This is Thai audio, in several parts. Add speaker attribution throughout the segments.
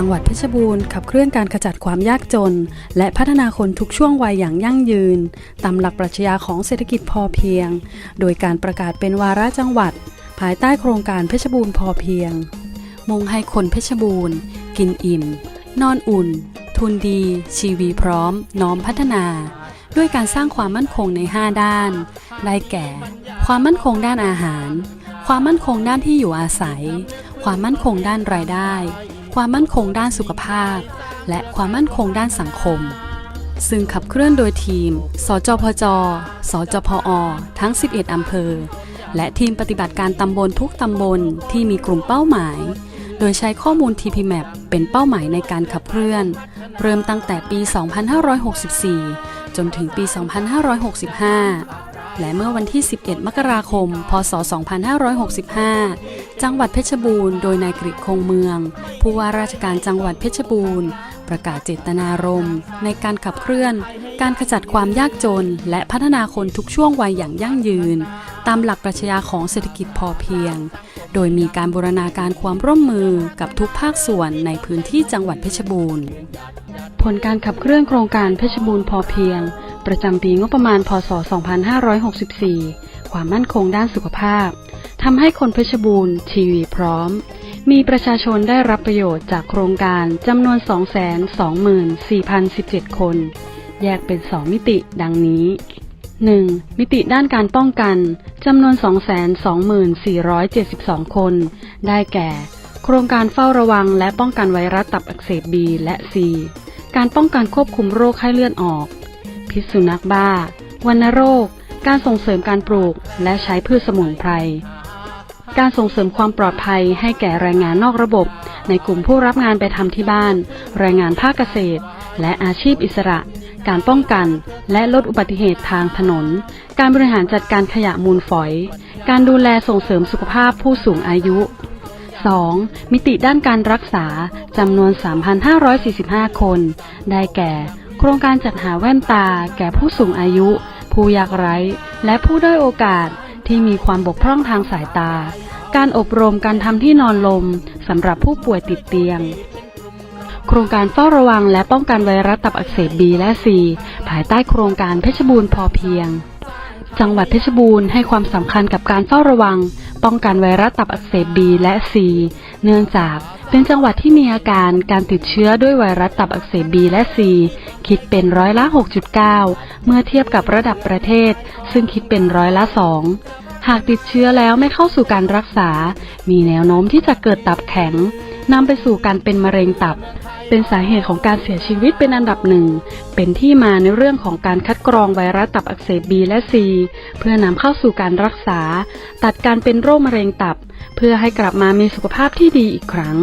Speaker 1: จังหวัดเพชรบูรณ์ขับเคลื่อนการขจัดความยากจน และพัฒนาคนทุกช่วงวัยอย่างยั่งยืน ตามหลักปรัชญาของเศรษฐกิจพอเพียง โดยการประกาศเป็นวาระจังหวัด ภายใต้โครงการเพชรบูรณ์พอเพียง มุ่งให้คนเพชรบูรณ์ กินอิ่ม นอนอุ่น ทุนดี ชีวีพร้อม น้อมพัฒนา ด้วยการสร้างความมั่นคงใน 5 ด้าน ได้แก่ ความมั่นคงด้านอาหาร ความมั่นคงด้านที่อยู่อาศัย ความมั่นคงด้านรายได้ ความมั่นคงด้านสุขภาพ และความมั่นคงด้านสังคม ซึ่งขับเคลื่อนโดยทีม สจพจ สจพอ ทั้ง 11 อำเภอ และทีมปฏิบัติการตำบลทุกตำบลที่มีกลุ่มเป้าหมาย โดยใช้ข้อมูล TPMAP เป็นเป้าหมายในการขับเคลื่อน เริ่มตั้งแต่ปี 2564 จนถึงปี 2565 และเมื่อวันที่ 11 มกราคม พศ 2565 จังหวัดเพชรบูรณ์โดยนายกฤษคงเมือง ผู้ว่าราชการจังหวัดเพชรบูรณ์ ประกาศเจตนารมณ์ ในการขับเคลื่อน การขจัดความยากจน และพัฒนาคนทุกช่วงวัยอย่างยั่งยืน ตามหลักปรัชญาของเศรษฐกิจพอเพียง โดยมีการบูรณาการความร่วมมือกับทุกภาคส่วนในพื้นที่จังหวัดเพชรบูรณ์ ผลการขับเคลื่อนโครงการเพชรบูรณ์พอเพียง ประจำปีงบประมาณ พศ 2564 ความมั่นคงด้านสุขภาพ ทำให้คนเพชรบูรณ์ชีวีพร้อม มีประชาชนได้รับประโยชน์จากโครงการจำนวน 224,017 คน แยกเป็น 2 มิติดังนี้ 1. มิติด้านการป้องกัน จำนวน 224,472 คน ได้แก่ โครงการเฝ้าระวังและป้องกันไวรัสตับอักเสบ B และ C การป้องกันควบคุมโรคไข้เลือดออก พิษสุนัขบ้า วัณโรค การส่งเสริมการปลูก และใช้พืชสมุนไพร การส่งเสริมความปลอดภัยให้แก่แรงงานนอกระบบ ในกลุ่มผู้รับงานไปทำที่บ้าน แรงงานภาคเกษตร และอาชีพอิสระ การป้องกัน และลดอุบัติเหตุทางถนน การบริหารจัดการขยะมูลฝอย การดูแลส่งเสริมสุขภาพผู้สูงอายุ 2. มิติด้านการรักษา จำนวน 3,545 คน ได้แก่ โครงการจัดหาแว่นตาแก่ผู้สูงอายุ ผู้ยากไร้ และผู้ด้อยโอกาสที่มีความบกพร่องทางสายตา การอบรมการทำที่นอนลมสำหรับผู้ป่วยติดเตียง โครงการเฝ้าระวังและป้องกันไวรัสตับอักเสบ B และ C ภายใต้โครงการเพชรบูรณ์พอเพียง จังหวัดเพชรบูรณ์ให้ความสำคัญกับการเฝ้าระวัง ป้องกันไวรัสตับอักเสบ B และ C เนื่องจาก เป็นจังหวัดที่มีอาการการติดเชื้อด้วยไวรัสตับอักเสบบีและซีคิดเป็นร้อยละ 6.9 เมื่อเทียบกับระดับประเทศ ซึ่งคิดเป็นร้อยละ 2 หากติดเชื้อแล้วไม่เข้าสู่การรักษา มีแนวโน้มที่จะเกิดตับแข็งนำไปสู่การเป็นมะเร็งตับ เป็นสาเหตุของการเสียชีวิตเป็นอันดับหนึ่ง เป็นที่มาในเรื่องของการคัดกรองไวรัสตับอักเสบ B และ C เพื่อนำเข้าสู่การรักษา ตัดการเป็นโรคมะเร็งตับ เพื่อให้กลับมามีสุขภาพที่ดีอีกครั้ง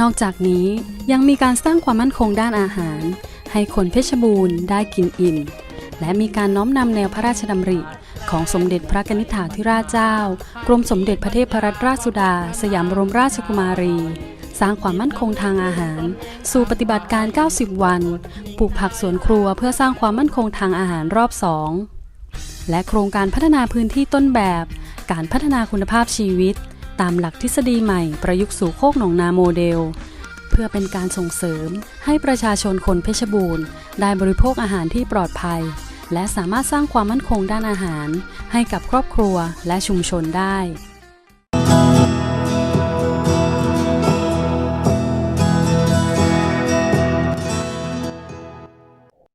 Speaker 1: นอกจากนี้ยังมีการสร้างความมั่นคงด้านอาหาร ให้คนเพชรบูรณ์ได้กินอิ่ม และมีการน้อมนำแนวพระราชดำริของสมเด็จพระกนิษฐาธิราชเจ้า กรมสมเด็จพระเทพรัตนราชสุดา สยามบรมราชกุมารี สร้างความมั่นคงทางอาหาร สู่ปฏิบัติการ 90 วัน ปลูกผักสวนครัวเพื่อสร้างความมั่นคงทางอาหารรอบ2และโครงการพัฒนาพื้นที่ต้นแบบ การพัฒนาคุณภาพชีวิต ตามหลักทฤษฎีใหม่ประยุกต์สู่โคกหนองนาโมเดล เพื่อเป็นการส่งเสริม ให้ประชาชนคนเพชรบูรณ์ ได้บริโภคอาหารที่ปลอดภัย และสามารถสร้างความมั่นคงด้านอาหาร ให้กับครอบครัวและชุมชนได้